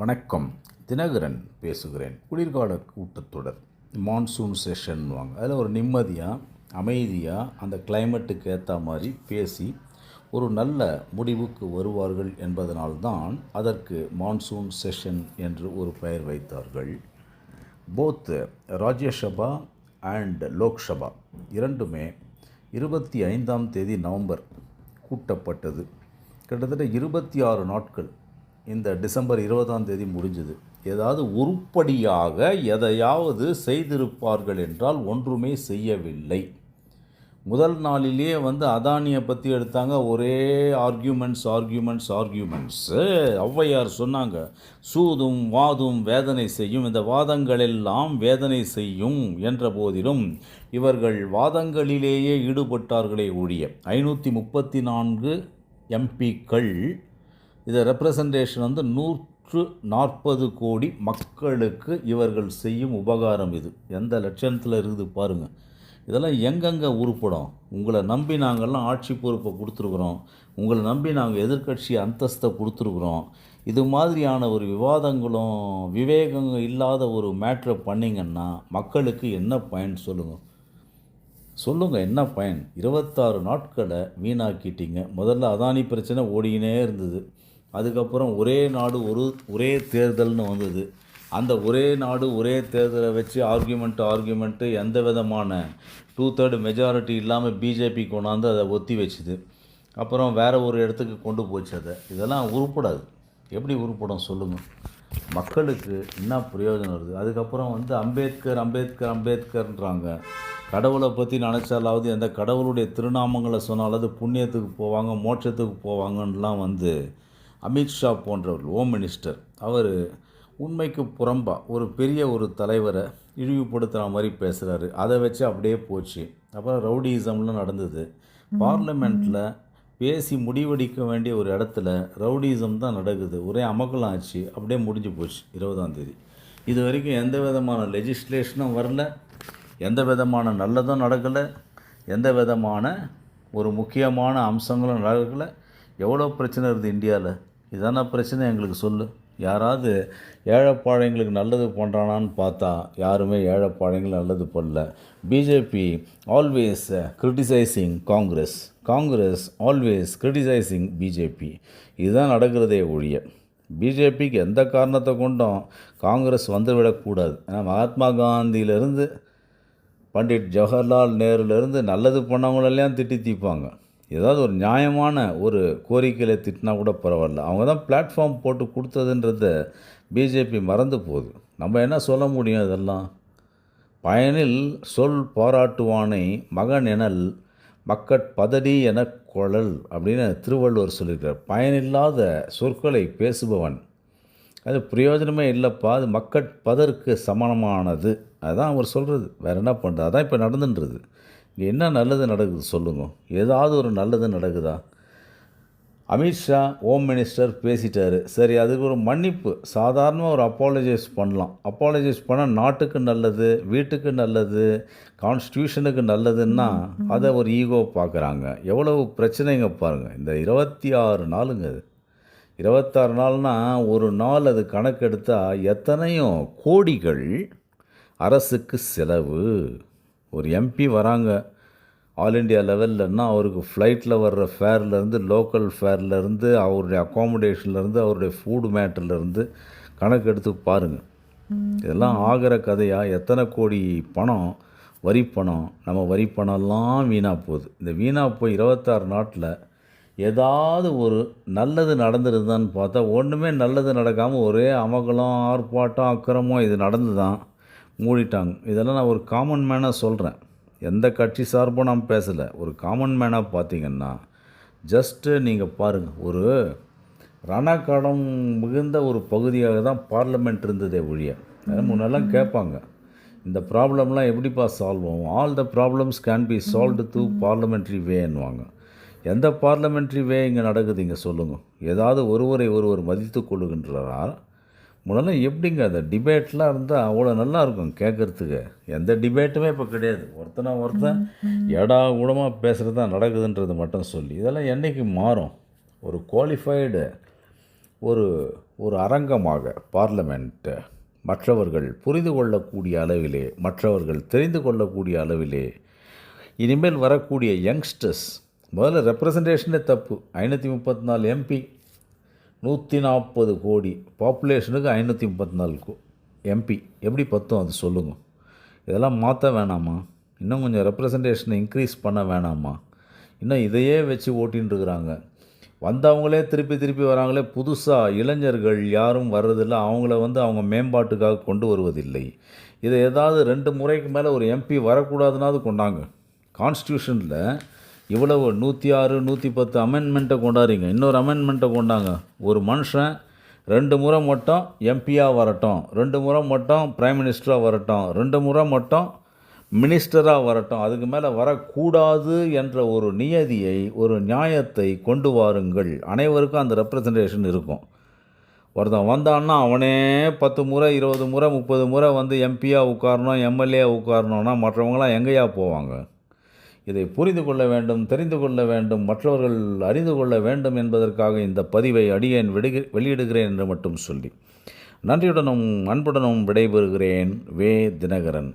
வணக்கம். தினகரன் பேசுகிறேன். குளிர்கால கூட்டத்தொடர் மான்சூன் செஷன்வாங்க அதில் ஒரு நிம்மதியாக அமைதியாக அந்த கிளைமேட்டுக்கு ஏற்ற மாதிரி பேசி ஒரு நல்ல முடிவுக்கு வருவார்கள் என்பதனால்தான் அதற்கு மான்சூன் செஷன் என்று ஒரு பெயர் வைத்தார்கள். போத் ராஜ்யசபா அண்ட் லோக்சபா இரண்டுமே இருபத்தி ஐந்தாம் தேதி நவம்பர் கூட்டப்பட்டது. கிட்டத்தட்ட இருபத்தி ஆறு நாட்கள் இந்த டிசம்பர் இருபதாம் தேதி முடிஞ்சது. ஏதாவது உருப்படியாக எதையாவது செய்திருப்பார்கள் என்றால் ஒன்றுமே செய்யவில்லை. முதல் நாளிலேயே வந்து அதானியை பற்றி எடுத்தாங்க. ஒரே ஆர்கியூமெண்ட்ஸ் ஆர்கியூமெண்ட்ஸ் ஆர்கியூமெண்ட்ஸு ஔவையார் சொன்னாங்க சூதும் வாதும் வேதனை செய்யும். இந்த வாதங்கள் எல்லாம் வேதனை செய்யும் என்ற போதிலும் இவர்கள் வாதங்களிலேயே ஈடுபட்டார்களே ஒழிய ஐநூற்றி முப்பத்தி நான்கு எம்பிக்கள் இதை ரெப்ரசன்டேஷன் வந்து நூற்று நாற்பது கோடி மக்களுக்கு இவர்கள் செய்யும் உபகாரம் இது. எந்த லட்சணத்தில் இருக்குது பாருங்கள் இதெல்லாம் எங்கெங்கே உருப்படும்? உங்களை நம்பி நாங்கள்லாம் ஆட்சி பொறுப்பை கொடுத்துருக்குறோம். உங்களை நம்பி நாங்கள் எதிர்க்கட்சி அந்தஸ்தை கொடுத்துருக்குறோம். இது மாதிரியான ஒரு விவாதங்களும் விவேகம் இல்லாத ஒரு மேட்ரை பண்ணிங்கன்னா மக்களுக்கு என்ன பயன் சொல்லுங்கள் சொல்லுங்கள் என்ன பயன்? இருபத்தாறு நாட்களை வீணாக்கிட்டீங்க. முதல்ல அதானி பிரச்சனை ஓடினே இருந்தது. அதுக்கப்புறம் ஒரே நாடு ஒரு ஒரே தேர்தல்னு வந்தது. அந்த ஒரே நாடு ஒரே தேர்தலை வச்சு ஆர்கியூமெண்ட்டு ஆர்கியூமெண்ட்டு எந்த விதமான டூ தேர்டு மெஜாரிட்டி இல்லாமல் பிஜேபி கொண்டாந்து அதை ஒத்தி வச்சுது. அப்புறம் வேறு ஒரு இடத்துக்கு கொண்டு போச்சு அதை. இதெல்லாம் உருப்படாது. எப்படி உருப்படும் சொல்லுங்கள் மக்களுக்கு என்ன பிரயோஜனம் வருது? அதுக்கப்புறம் வந்து அம்பேத்கர் அம்பேத்கர் அம்பேத்கர்ன்றாங்க. கடவுளை பற்றி நினச்சாலாவது எந்த கடவுளுடைய திருநாமங்களை சொன்னாலாவது புண்ணியத்துக்கு போவாங்க மோட்சத்துக்கு போவாங்கன்னெலாம் வந்து அமித்ஷா போன்றவர்கள் ஹோம் மினிஸ்டர் அவர் உண்மைக்கு புறம்பாக ஒரு பெரிய ஒரு தலைவரை இழிவுபடுத்துகிற மாதிரி பேசுகிறாரு அதை வச்சு அப்படியே போச்சு. அப்புறம் ரவுடிசம்லாம் நடந்தது. பார்லிமெண்ட்டில் பேசி முடிவெடிக்க வேண்டிய ஒரு இடத்துல ரவுடிசம் தான் நடக்குது. ஒரே அமகலம் ஆச்சு. அப்படியே முடிஞ்சு போச்சு இருபதாம் தேதி. இது வரைக்கும் எந்த விதமான லெஜிஸ்லேஷனும் வரல. எந்த விதமான நல்லதும் நடக்கலை. எந்த விதமான ஒரு முக்கியமான அம்சங்களும் நடக்கலை. எவ்வளோ பிரச்சனை இருக்குது இந்தியாவில்? இதான பிரச்சனை? எங்களுக்கு சொல்லு. யாராவது ஏழைப்பாழைங்களுக்கு நல்லது பண்ணுறானான்னு பார்த்தா யாருமே ஏழைப்பாழைங்களுக்கு நல்லது பண்ணல. BJP always criticising Congress Congress always criticising BJP இதுதான் நடக்கிறதே ஒழிய. பிஜேபிக்கு எந்த காரணத்தை கொண்டும் காங்கிரஸ் வந்துவிடக்கூடாது ஏன்னா மகாத்மா காந்தியிலேருந்து பண்டிட் ஜவஹர்லால் நேருலேருந்து நல்லது பண்ணவங்களெல்லாம் திட்டி தீப்பாங்க. ஏதாவது ஒரு நியாயமான ஒரு கோரிக்கையில் திட்டினா கூட பரவாயில்ல. அவங்க தான் பிளாட்ஃபார்ம் போட்டு கொடுத்ததுன்றத பிஜேபி மறந்து போகுது. நம்ம என்ன சொல்ல முடியும் இதெல்லாம்? பயனில் சொல் பாராட்டுவானை மகன் எனல் மக்கட் பதடி என குழல் அப்படின்னு திருவள்ளுவர் சொல்லியிருக்கார் பயனில்லாத சொற்களை பேசுபவன். அது பிரயோஜனமே இல்லைப்பா அது மக்கட் பதற்கு சமானமானது அதுதான் அவர் சொல்கிறது வேறு என்ன பண்ணுறது அதான் இப்போ நடந்துன்றது. இங்கே என்ன நல்லது நடக்குது சொல்லுங்கள் ஏதாவது ஒரு நல்லது நடக்குதா? அமித்ஷா ஹோம் மினிஸ்டர் பேசிட்டார். சரி அதுக்கு ஒரு மன்னிப்பு. சாதாரணமாக ஒரு அப்பாலஜைஸ் பண்ணலாம். அப்பாலஜைஸ் பண்ணால் நாட்டுக்கு நல்லது வீட்டுக்கு நல்லது கான்ஸ்டியூஷனுக்கு நல்லதுன்னா அதை ஒரு ஈகோ பார்க்குறாங்க. எவ்வளவு பிரச்சனைங்க பாருங்கள் இந்த இருபத்தி ஆறு நாளுங்க அது. இருபத்தாறு நாள்னா ஒரு நாள் அது கணக்கெடுத்தால் எத்தனையோ கோடிகள் அரசுக்கு செலவு. ஒரு எம்பி வராங்க. ஆல் இண்டியா லெவல்லன்னா அவருக்கு ஃப்ளைட்டில் வர்ற ஃபேர்லேருந்து லோக்கல் ஃபேர்லேருந்து அவருடைய அக்காமடேஷன்லேருந்து அவருடைய ஃபுட் மேட்டர்லேருந்து கணக்கு எடுத்து பாருங்கள் இதெல்லாம் ஆகிற கதையாக எத்தனை கோடி பணம்? வரி பணம். நம்ம வரி பணம்லாம் வீணாக போகுது. இந்த வீணாக போய் இருபத்தாறு நாட்டில் ஏதாவது ஒரு நல்லது நடந்துருதான்னு பார்த்தா ஒன்றுமே நல்லது நடக்காமல் ஒரே அமகலம் ஆர்ப்பாட்டம் அக்கிரமம் இது நடந்து தான் மூடிட்டாங்க. இதெல்லாம் நான் ஒரு காமன் மேனாக சொல்கிறேன் எந்த கட்சி சார்பும் நான் பேசலை. ஒரு காமன் மேனாக பார்த்தீங்கன்னா ஜஸ்ட்டு நீங்கள் பாருங்கள் ஒரு ரணக்கடம் மிகுந்த ஒரு பகுதியாக தான் பார்லமெண்ட் இருந்ததே ஒழிய முன்னெல்லாம் கேட்பாங்க. இந்த ப்ராப்ளம்லாம் எப்படிப்பா சால்வ் ஆகும்? All the problems can be solved through parliamentary வேன்னுவாங்க எந்த பார்லமெண்ட்ரி வே இங்கே நடக்குது இங்கே சொல்லுங்கள் ஏதாவது ஒருவரை ஒருவர் மதித்து கொள்ளுகின்றாரா முதல்ல எப்படிங்க அந்த டிபேட்லாம் இருந்தால் அவ்வளோ நல்லா இருக்கும் கேட்குறதுக்கு? எந்த டிபேட்டுமே இப்போ கிடையாது. ஒருத்தனை ஒருத்தன் எடா கூடமாக பேசுகிறது தான் நடக்குதுன்றது மட்டும் சொல்லி இதெல்லாம் என்றைக்கு மாறும்? ஒரு குவாலிஃபைடு ஒரு ஒரு அரங்கமாக பார்லமெண்ட் மற்றவர்கள் புரிந்து கொள்ளக்கூடிய அளவிலே மற்றவர்கள் தெரிந்து கொள்ளக்கூடிய அளவிலே இனிமேல் வரக்கூடிய யங்ஸ்டர்ஸ் முதல்ல ரெப்ரசன்டேஷனே தப்பு. ஐநூற்றி முப்பத்தி நாலு எம்பி நூற்றி நாற்பது கோடி. பாப்புலேஷனுக்கு ஐநூற்றி முப்பத்தி நாலு கோ எம்பி எப்படி பத்தும்? அது சொல்லுங்க. இதெல்லாம் மாற்ற வேணாமா? இன்னும் கொஞ்சம் ரெப்ரசன்டேஷனை இன்க்ரீஸ் பண்ண வேணாமா? இன்னும் இதையே வச்சு ஓட்டின்னு வந்தவங்களே திருப்பி திருப்பி வராங்களே புதுசாக இளைஞர்கள் யாரும் வர்றதில்ல. அவங்கள வந்து அவங்க மேம்பாட்டுக்காக கொண்டு வருவதில்லை. இதை ஏதாவது ரெண்டு முறைக்கு மேலே ஒரு எம்பி வரக்கூடாதுனாவது கொண்டாங்க. கான்ஸ்டியூஷனில் இவ்வளவு நூற்றி ஆறு நூற்றி பத்து அமெண்ட்மெண்ட்டை கொண்டாடுறீங்க. இன்னொரு அமெண்ட்மெண்ட்டை கொண்டாங்க. ஒரு மனுஷன் ரெண்டு முறை மட்டும் எம்பியாக வரட்டும் ரெண்டு முறை மட்டும் ப்ரைம் மினிஸ்டராக வரட்டும் ரெண்டு முறை மட்டும் மினிஸ்டராக வரட்டும் அதுக்கு மேலே வரக்கூடாது என்ற ஒரு நியதியை ஒரு நியாயத்தை கொண்டு வாருங்கள். அனைவருக்கும் அந்த ரெப்ரசன்டேஷன் இருக்கும். ஒருத்தன் வந்தான்னா அவனே பத்து முறை இருபது முறை முப்பது முறை வந்து எம்பியாக உட்காரணும் எம்எல்ஏ உட்காரணும்னா மற்றவங்களாம் எங்கேயா போவாங்க? இதை புரிந்து கொள்ள வேண்டும் தெரிந்து கொள்ள வேண்டும் மற்றவர்கள் அறிந்து கொள்ள வேண்டும் என்பதற்காக இந்த பதிவை அடியேன் விடுக வெளியிடுகிறேன் என்று மட்டும் சொல்லி நன்றியுடனும் அன்புடனும் விடைபெறுகிறேன் வே தினகரன்.